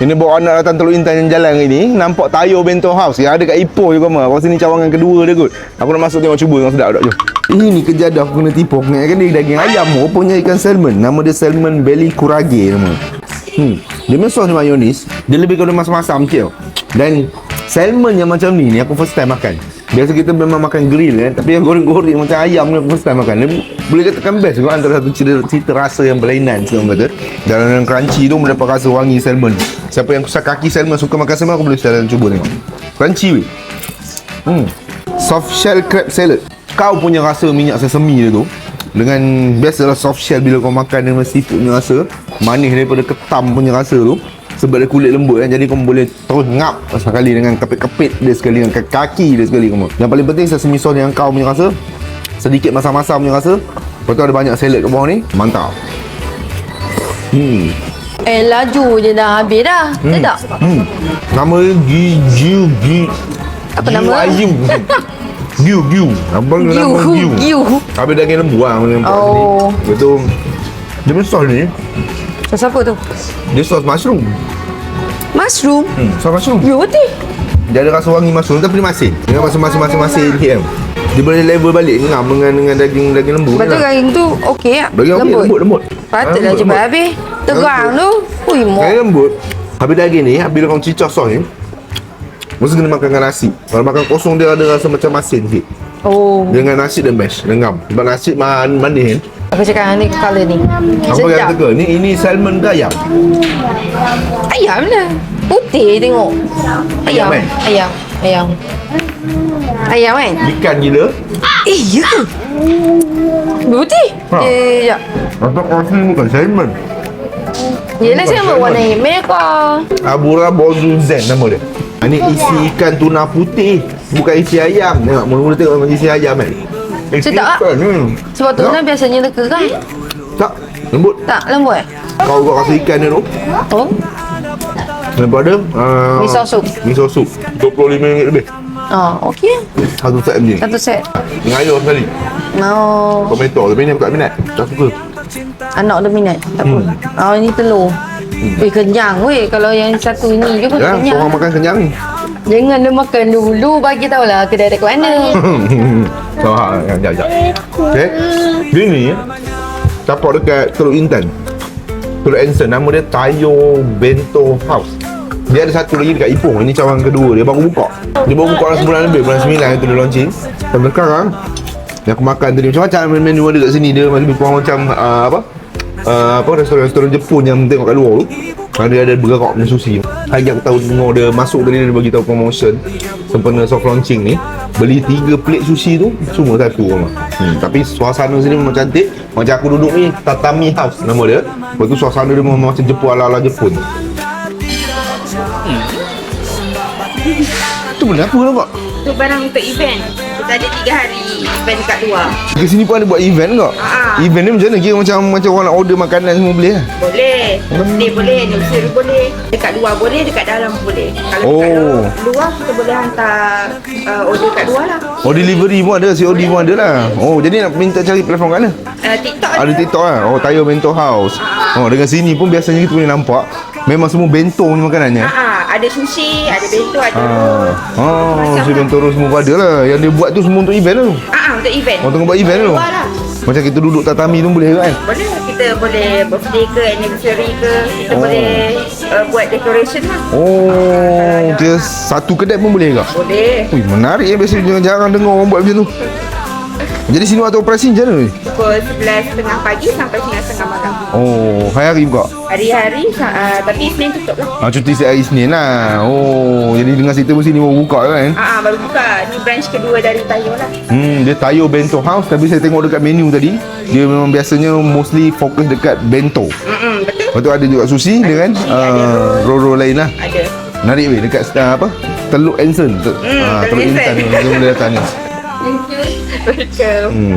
Ini bawa anak datang Teluk Intan yang jalan ini Nampak tayo bento house. Yang ada kat Ipoh juga mah Kau sini cawangan kedua dia kot. Aku nak masuk tengok cuba Tengok sedap tak jom Ini kejadah aku kena tipu. Aku ingat kan dia daging ayam. Rupanya ikan salmon. Nama dia salmon belly kurage nama. Hmm. Dia punya sos ni mayonis. Dia lebih kepada masam-masam tau Dan Salmon yang macam ni ni aku first time makan. Biasa kita memang makan grill kan Tapi yang goreng-goreng macam ayam ni aku first time makan. Dia boleh katakan best juga antara satu cita, cita rasa yang berlainan Sebab kata Dalam yang crunchy tu mendapat rasa wangi salmon Siapa yang susah kaki salmon suka makan salmon aku boleh sekalian cuba tengok. Crunchy weh. Hmm. Soft shell crab salad. Kau punya rasa minyak sesame dia tu. Dengan biasalah soft shell bila kau makan dengan seafood punya rasa manis daripada ketam punya rasa tu sebab dia kulit lembut kan jadi kau boleh terus ngap sekali dengan kepit-kepit dia sekali dengan kaki dia sekali kau yang paling penting sesame sauce yang kau punya rasa sedikit masam-masam punya rasa. Lepas tu ada banyak salad kat bawah ni mantap. Hmm Eh laju je dah habis dah. Hmm. Tak? hmm nama dia gi giu gi Apa Giu nama? ayam giu giu abang dia nama Giu. giu Giu. habis daging lembu lah nampak Oh. tadi betul dia punya sauce ni So, siapa tu? dia sauce mushroom Mushroom. hmm, sauce mushroom You betul. Dia ada rasa wangi mushroom tapi dia masin. Dengan masa masa masa masin sikit kan. Dia boleh level balik ngam dengan dengan daging daging lembu. Ni lah. daging tu okey tak? Daging okey lembut lembut. Patutlah Ah, cepat lembut. habis. Tegang tu. Ui, mo. Daging lembut. Habis daging ni bila kau cicah sos ni Mesti kena makan dengan nasi. Kalau makan kosong dia ada rasa macam masin sikit. Oh. Dengan nasi dan mash, dengan ngam. Sebab nasi man manis kan. Aku cakap ni colour ni. Apa yang teka? Ni ini salmon ke ayam? Ayam lah. Putih tengok. Ayam, Ayam. eh? Ayam. Ayam. Ayam kan? Ikan gila. Eh, ya ke? Putih? Ha. Eh, ya. Atau kau ni bukan salmon. Yelah salmon. warna merah. Abura Bozu Zen nama dia. Ini isi ikan tuna putih, bukan isi ayam. Tengok, mula-mula tengok macam isi ayam kan. Isi Sedap tak? ikan, hmm. Sebab tu Tengok. kan biasanya teka kan? Tak, lembut. Tak, lembut eh? Kau kau rasa ikan dia tu. Oh, Lepas ada uh, Miso soup. Miso soup. RM25 lebih. oh okey. Satu set macam ni. Satu set. Dengan ayam sekali. Oh, Tomato. Tapi ni aku tak minat. Tak suka. anak dia minat. Tak apa. Hmm. Oh, ini telur. Weh, kenyang weh. Kalau yang satu ni je pun Ya, kenyang. seorang makan kenyang ni. Jangan dia makan dulu. Bagi tahulah kedai dekat mana. so, ha, ya, ya. Okay. Dia ni, tapak dekat Teluk Intan. Teluk Anson. Nama dia Tayo Bento House. Dia ada satu lagi dekat Ipoh. Ini cawangan kedua. Dia baru buka. Dia baru buka dalam sebulan lebih. Bulan 9 itu dia launching. Dan sekarang, yang aku makan tadi. Macam-macam menu ada kat sini. Dia lebih kurang macam, uh, apa? Uh, apa restoran-restoran Jepun yang tengok kat luar tu. Ada ada bergerak punya sushi. Hari aku tahu dengar dia masuk tadi dia bagi tahu promotion. Sempena soft launching ni beli 3 plate sushi tu semua satu orang. Hmm, tapi suasana sini memang cantik. Macam aku duduk ni tatami house nama dia. Lepas tu suasana dia memang macam Jepun ala-ala Jepun. Tu benda apa lah kak? Tu barang untuk event. Kita ada tiga hari event dekat luar. Ke sini pun ada buat event kak? Ah. Event ni macam mana? Kira macam macam orang nak order makanan semua boleh lah? Boleh. Birthday boleh, anniversary boleh. Dekat luar boleh, dekat dalam boleh. Kalau Oh. dekat luar, luar kita boleh hantar uh, order kat luar lah. Oh delivery pun ada, COD pun ada lah Oh jadi nak minta cari platform kat mana? Uh, TikTok Ada TikTok lah Oh Tayo Bento House Oh dengan sini pun biasanya kita boleh nampak Memang semua bento punya makanannya Ah, ah, ada sushi, ada bento, ada Ah, roll. oh, si lah. bento roll semua pun ada lah Yang dia buat tu semua untuk event tu Ah, ah, untuk event. Oh tengah buat event tu lah. Macam kita duduk tatami tu boleh kan? Boleh kita boleh birthday ke anniversary ke kita Oh. boleh uh, buat decoration lah. Oh Kira satu kedai pun boleh ke? Boleh. Ui menarik ya Biasanya jarang-jarang dengar orang buat macam tu Jadi sini waktu operasi macam mana ni? Pukul 11.30 pagi sampai 9.30 malam. Oh hari-hari buka? Hari-hari uh, tapi Isnin tutup lah. Ah, cuti setiap hari Senin lah Oh Jadi dengar cerita pun sini baru buka kan? Ah, ah, baru buka. Ni branch kedua dari Tayo lah. Hmm, dia Tayo Bento House tapi saya tengok dekat menu tadi dia memang biasanya mostly fokus dekat bento. Mm-mm, betul. Lepas tu ada juga sushi dengan sushi, ada uh, roll-roll lain lah. Ada. Menarik weh dekat uh, apa? Teluk Anson. Hmm, ah, Teluk Teluk Intan Anson. Kita boleh datang ni. Welcome. Hmm.